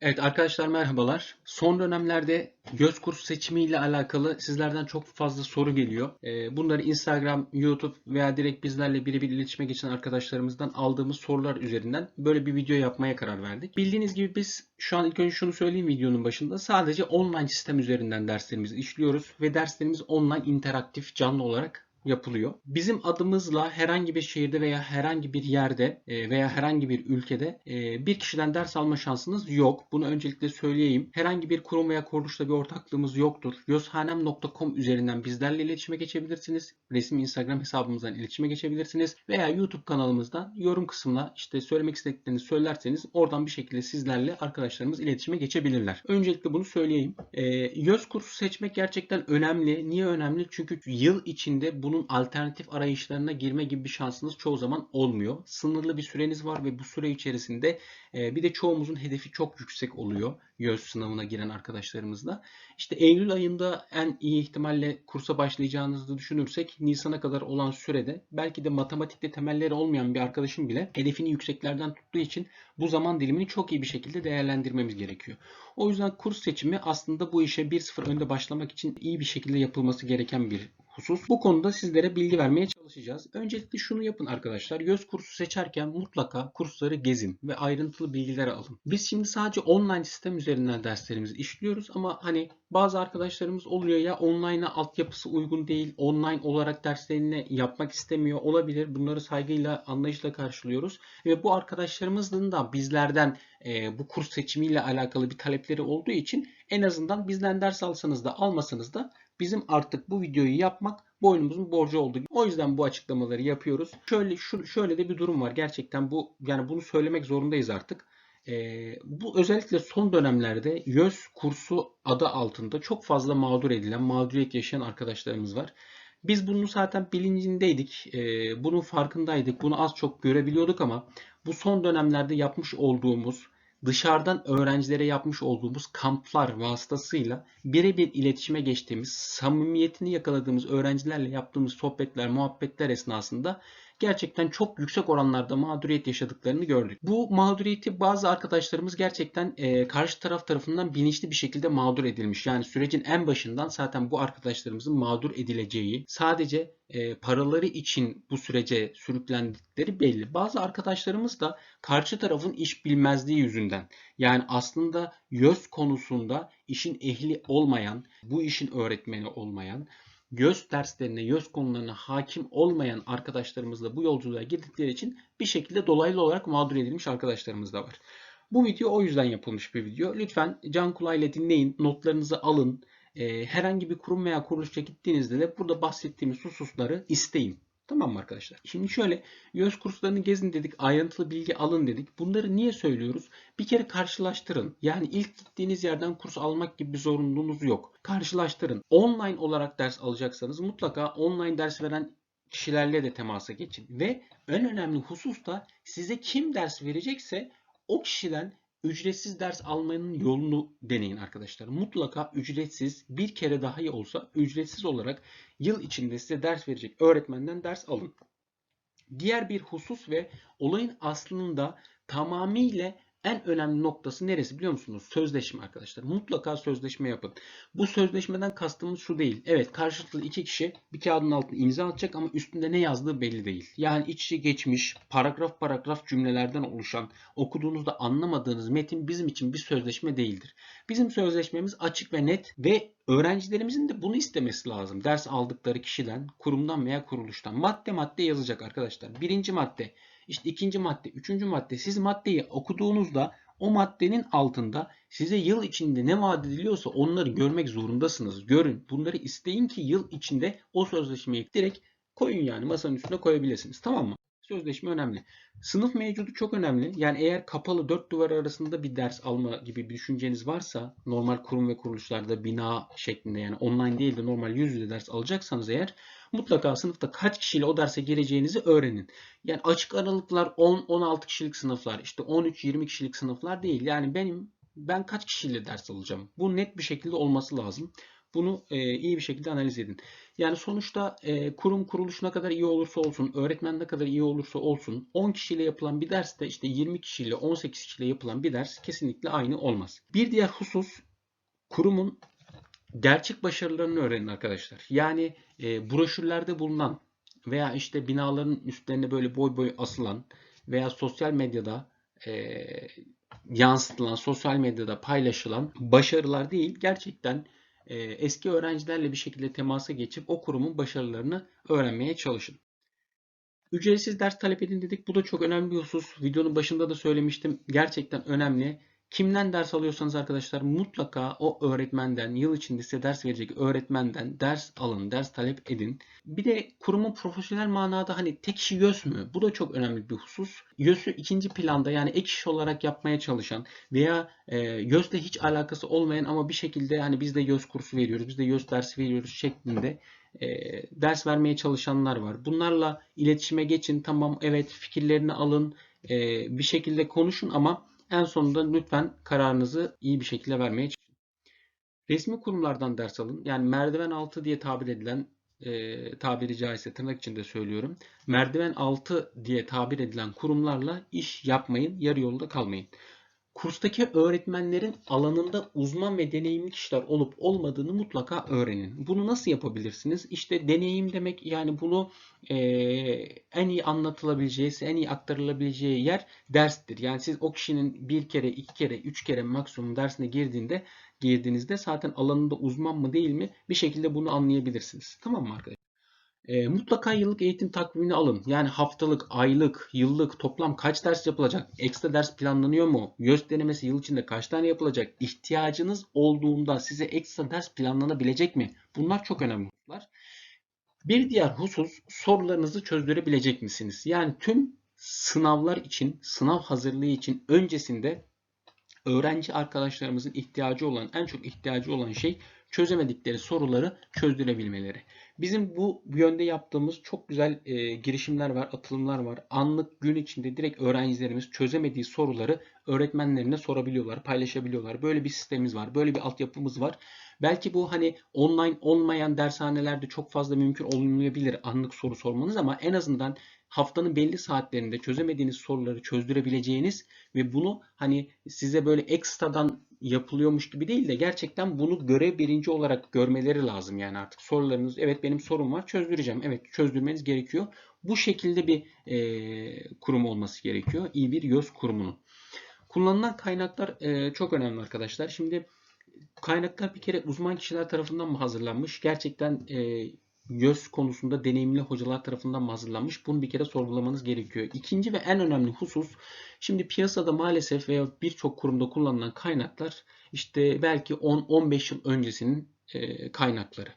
Evet arkadaşlar merhabalar. Son dönemlerde göz kursu seçimi ile alakalı sizlerden çok fazla soru geliyor. Ee, Bunları Instagram, YouTube veya direkt bizlerle birebir iletişime geçen arkadaşlarımızdan aldığımız sorular üzerinden böyle bir video yapmaya karar verdik. Bildiğiniz gibi biz şu an ilk önce şunu söyleyeyim videonun başında sadece online sistem üzerinden derslerimizi işliyoruz ve derslerimiz online interaktif canlı olarak yapılıyor. Bizim adımızla herhangi bir şehirde veya herhangi bir yerde e, veya herhangi bir ülkede e, bir kişiden ders alma şansınız yok. Bunu öncelikle söyleyeyim. Herhangi bir kurum veya kuruluşla bir ortaklığımız yoktur. yozhanem.com üzerinden bizlerle iletişime geçebilirsiniz. Resmi Instagram hesabımızdan iletişime geçebilirsiniz. Veya YouTube kanalımızdan yorum kısmına işte söylemek istediklerinizi söylerseniz oradan bir şekilde sizlerle arkadaşlarımız iletişime geçebilirler. Öncelikle bunu söyleyeyim. E, YÖZ kursu seçmek gerçekten önemli. Niye önemli? Çünkü yıl içinde bunun alternatif arayışlarına girme gibi bir şansınız çoğu zaman olmuyor. Sınırlı bir süreniz var ve bu süre içerisinde e, bir de çoğumuzun hedefi çok yüksek oluyor YÖZ sınavına giren arkadaşlarımızla. İşte Eylül ayında en iyi ihtimalle kursa başlayacağınızı düşünürsek Nisan'a kadar olan sürede belki de matematikte temelleri olmayan bir arkadaşın bile hedefini yükseklerden tuttuğu için bu zaman dilimini çok iyi bir şekilde değerlendirmemiz gerekiyor. O yüzden kurs seçimi aslında bu işe 1-0 önde başlamak için iyi bir şekilde yapılması gereken bir husus. Bu konuda sizlere bilgi vermeye çalışacağız. Öncelikle şunu yapın arkadaşlar. YÖZ kursu seçerken mutlaka kursları gezin ve ayrıntılı bilgiler alın. Biz şimdi sadece online sistem üzerinden derslerimizi işliyoruz ama hani bazı arkadaşlarımız oluyor ya online'a altyapısı uygun değil, online olarak derslerini yapmak istemiyor olabilir. Bunları saygıyla, anlayışla karşılıyoruz. Ve bu arkadaşlarımızın da bizlerden e, bu kurs seçimiyle alakalı bir talepleri olduğu için en azından bizden ders alsanız da almasanız da bizim artık bu videoyu yapmak boynumuzun borcu oldu. O yüzden bu açıklamaları yapıyoruz. Şöyle şu, şöyle de bir durum var. Gerçekten bu yani bunu söylemek zorundayız artık. Ee, bu özellikle son dönemlerde YÖZ kursu adı altında çok fazla mağdur edilen, mağduriyet yaşayan arkadaşlarımız var. Biz bunun zaten bilincindeydik. Ee, bunun farkındaydık. Bunu az çok görebiliyorduk ama bu son dönemlerde yapmış olduğumuz dışarıdan öğrencilere yapmış olduğumuz kamplar vasıtasıyla birebir iletişime geçtiğimiz, samimiyetini yakaladığımız öğrencilerle yaptığımız sohbetler, muhabbetler esnasında gerçekten çok yüksek oranlarda mağduriyet yaşadıklarını gördük. Bu mağduriyeti bazı arkadaşlarımız gerçekten e, karşı taraf tarafından bilinçli bir şekilde mağdur edilmiş. Yani sürecin en başından zaten bu arkadaşlarımızın mağdur edileceği, sadece e, paraları için bu sürece sürüklendikleri belli. Bazı arkadaşlarımız da karşı tarafın iş bilmezliği yüzünden yani aslında YÖZ konusunda işin ehli olmayan, bu işin öğretmeni olmayan, YÖZ derslerine, YÖZ konularına hakim olmayan arkadaşlarımızla bu yolculuğa girdikleri için bir şekilde dolaylı olarak mağdur edilmiş arkadaşlarımız da var. Bu video o yüzden yapılmış bir video. Lütfen can kulağıyla dinleyin, notlarınızı alın. Herhangi bir kurum veya kuruluşa gittiğinizde de burada bahsettiğimiz hususları isteyin. Tamam mı arkadaşlar? Şimdi şöyle YÖZ kurslarını gezin dedik, ayrıntılı bilgi alın dedik. Bunları niye söylüyoruz? Bir kere karşılaştırın. Yani ilk gittiğiniz yerden kurs almak gibi bir zorunluluğunuz yok. Karşılaştırın. Online olarak ders alacaksanız mutlaka online ders veren kişilerle de temasa geçin. Ve en önemli husus da size kim ders verecekse o kişiden ücretsiz ders almanın yolunu deneyin arkadaşlar. Mutlaka ücretsiz bir kere daha iyi olsa ücretsiz olarak yıl içinde size ders verecek öğretmenden ders alın. Diğer bir husus ve olayın aslında tamamıyla en önemli noktası neresi biliyor musunuz? Sözleşme arkadaşlar. Mutlaka sözleşme yapın. Bu sözleşmeden kastımız şu değil. Evet karşılıklı iki kişi bir kağıdın altına imza atacak ama üstünde ne yazdığı belli değil. Yani iç içe geçmiş paragraf paragraf cümlelerden oluşan okuduğunuzda anlamadığınız metin bizim için bir sözleşme değildir. Bizim sözleşmemiz açık ve net ve öğrencilerimizin de bunu istemesi lazım. Ders aldıkları kişiden, kurumdan veya kuruluştan. Madde madde yazacak arkadaşlar. Birinci madde işte ikinci madde, üçüncü madde siz maddeyi okuduğunuzda o maddenin altında size yıl içinde ne vaat ediliyorsa onları görmek zorundasınız. Görün. Bunları isteyin ki yıl içinde o sözleşmeyi direkt koyun yani masanın üstüne koyabilirsiniz. Tamam mı? Sözleşme önemli. Sınıf mevcudu çok önemli. Yani eğer kapalı dört duvar arasında bir ders alma gibi bir düşünceniz varsa normal kurum ve kuruluşlarda bina şeklinde yani online değil de normal yüz yüze ders alacaksanız eğer mutlaka sınıfta kaç kişiyle o derse gireceğinizi öğrenin. Yani açık aralıklar 10-16 kişilik sınıflar işte 13-20 kişilik sınıflar değil. Yani benim ben kaç kişiyle ders alacağım? Bu net bir şekilde olması lazım. Bunu e, iyi bir şekilde analiz edin. Yani sonuçta e, kurum kuruluş ne kadar iyi olursa olsun, öğretmen ne kadar iyi olursa olsun 10 kişiyle yapılan bir derste işte 20 kişiyle 18 kişiyle yapılan bir ders kesinlikle aynı olmaz. Bir diğer husus kurumun gerçek başarılarını öğrenin arkadaşlar. Yani e, broşürlerde bulunan veya işte binaların üstlerine böyle boy boy asılan veya sosyal medyada e, yansıtılan, sosyal medyada paylaşılan başarılar değil, gerçekten eski öğrencilerle bir şekilde temasa geçip o kurumun başarılarını öğrenmeye çalışın. Ücretsiz ders talep edin dedik. Bu da çok önemli bir husus. Videonun başında da söylemiştim. Gerçekten önemli. Kimden ders alıyorsanız arkadaşlar mutlaka o öğretmenden, yıl içinde size ders verecek öğretmenden ders alın, ders talep edin. Bir de kurumun profesyonel manada hani tek kişi YÖS mü? Bu da çok önemli bir husus. YÖS'ü ikinci planda yani ek iş olarak yapmaya çalışan veya e, YÖS'le hiç alakası olmayan ama bir şekilde hani biz de YÖS kursu veriyoruz, biz de YÖS dersi veriyoruz şeklinde e, ders vermeye çalışanlar var. Bunlarla iletişime geçin. Tamam evet fikirlerini alın. e, bir şekilde konuşun ama en sonunda lütfen kararınızı iyi bir şekilde vermeye çalışın. Resmi kurumlardan ders alın. Yani merdiven altı diye tabir edilen e, tabiri caizse tırnak içinde söylüyorum. Merdiven altı diye tabir edilen kurumlarla iş yapmayın. Yarı yolda kalmayın. Kurstaki öğretmenlerin alanında uzman ve deneyimli kişiler olup olmadığını mutlaka öğrenin. Bunu nasıl yapabilirsiniz? İşte deneyim demek yani bunu e, en iyi anlatılabileceği, en iyi aktarılabileceği yer derstir. Yani siz o kişinin bir kere, iki kere, üç kere maksimum dersine girdiğinde girdiğinizde zaten alanında uzman mı değil mi bir şekilde bunu anlayabilirsiniz. Tamam mı arkadaşlar? E, mutlaka yıllık eğitim takvimini alın. Yani haftalık, aylık, yıllık toplam kaç ders yapılacak? Ekstra ders planlanıyor mu? YÖS denemesi yıl içinde kaç tane yapılacak? İhtiyacınız olduğunda size ekstra ders planlanabilecek mi? Bunlar çok önemli hususlar. Bir diğer husus sorularınızı çözdürebilecek misiniz? Yani tüm sınavlar için, sınav hazırlığı için öncesinde öğrenci arkadaşlarımızın ihtiyacı olan, en çok ihtiyacı olan şey çözemedikleri soruları çözdürebilmeleri. Bizim bu yönde yaptığımız çok güzel e, girişimler var, atılımlar var. Anlık gün içinde direkt öğrencilerimiz çözemediği soruları öğretmenlerine sorabiliyorlar, paylaşabiliyorlar. Böyle bir sistemimiz var, böyle bir altyapımız var. Belki bu hani online olmayan dershanelerde çok fazla mümkün olmayabilir anlık soru sormanız ama en azından haftanın belli saatlerinde çözemediğiniz soruları çözdürebileceğiniz ve bunu hani size böyle ekstradan yapılıyormuş gibi değil de gerçekten bunu görev birinci olarak görmeleri lazım yani artık. Sorularınız evet benim sorum var çözdüreceğim. Evet çözdürmeniz gerekiyor. Bu şekilde bir e, kurum olması gerekiyor. İyi bir YÖS kurumunun kullanılan kaynaklar e, çok önemli arkadaşlar. Şimdi kaynaklar bir kere uzman kişiler tarafından mı hazırlanmış? Gerçekten e, YÖS konusunda deneyimli hocalar tarafından mı hazırlanmış? Bunu bir kere sorgulamanız gerekiyor. İkinci ve en önemli husus, şimdi piyasada maalesef veya birçok kurumda kullanılan kaynaklar işte belki 10-15 yıl öncesinin e, kaynakları.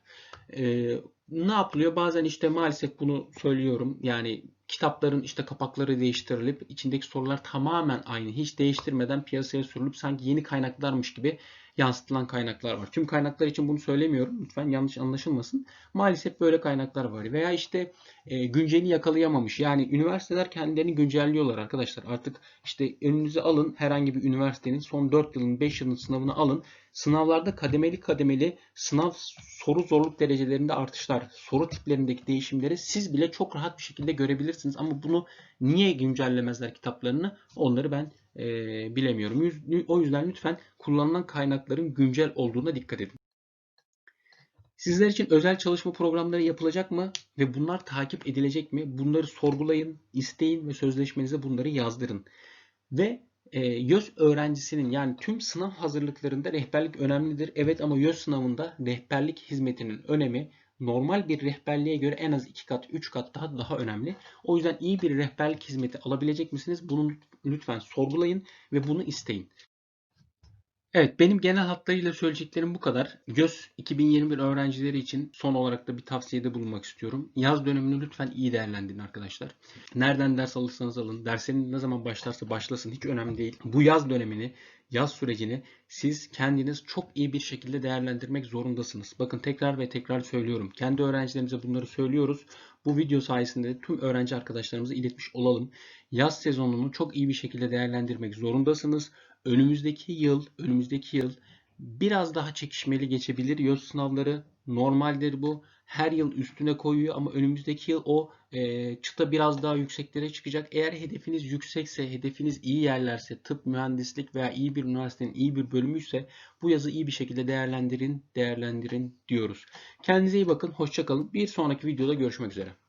E, ne yapılıyor? Bazen işte maalesef bunu söylüyorum. Yani kitapların işte kapakları değiştirilip içindeki sorular tamamen aynı. Hiç değiştirmeden piyasaya sürülüp sanki yeni kaynaklarmış gibi yansıtılan kaynaklar var. Tüm kaynaklar için bunu söylemiyorum. Lütfen yanlış anlaşılmasın. Maalesef böyle kaynaklar var. Veya işte e, günceli yakalayamamış. Yani üniversiteler kendilerini güncelliyorlar arkadaşlar. Artık işte önünüze alın herhangi bir üniversitenin son 4 yılın 5 yılın sınavını alın. Sınavlarda kademeli kademeli sınav soru zorluk derecelerinde artışlar, soru tiplerindeki değişimleri siz bile çok rahat bir şekilde görebilirsiniz. Ama bunu niye güncellemezler kitaplarını? Onları ben e, bilemiyorum. O yüzden lütfen kullanılan kaynakların güncel olduğuna dikkat edin. Sizler için özel çalışma programları yapılacak mı ve bunlar takip edilecek mi? Bunları sorgulayın, isteyin ve sözleşmenize bunları yazdırın. Ve e, YÖS öğrencisinin yani tüm sınav hazırlıklarında rehberlik önemlidir. Evet ama YÖS sınavında rehberlik hizmetinin önemi normal bir rehberliğe göre en az 2 kat 3 kat daha daha önemli. O yüzden iyi bir rehberlik hizmeti alabilecek misiniz? Bunu lütfen sorgulayın ve bunu isteyin. Evet benim genel hatlarıyla söyleyeceklerim bu kadar. GÖS 2021 öğrencileri için son olarak da bir tavsiyede bulunmak istiyorum. Yaz dönemini lütfen iyi değerlendirin arkadaşlar. Nereden ders alırsanız alın. Derslerin ne zaman başlarsa başlasın hiç önemli değil. Bu yaz dönemini, yaz sürecini siz kendiniz çok iyi bir şekilde değerlendirmek zorundasınız. Bakın tekrar ve tekrar söylüyorum. Kendi öğrencilerimize bunları söylüyoruz. Bu video sayesinde tüm öğrenci arkadaşlarımıza iletmiş olalım. Yaz sezonunu çok iyi bir şekilde değerlendirmek zorundasınız önümüzdeki yıl, önümüzdeki yıl biraz daha çekişmeli geçebilir. YÖS sınavları normaldir bu. Her yıl üstüne koyuyor ama önümüzdeki yıl o e, çıta biraz daha yükseklere çıkacak. Eğer hedefiniz yüksekse, hedefiniz iyi yerlerse, tıp, mühendislik veya iyi bir üniversitenin iyi bir bölümüyse bu yazı iyi bir şekilde değerlendirin, değerlendirin diyoruz. Kendinize iyi bakın, hoşça kalın. Bir sonraki videoda görüşmek üzere.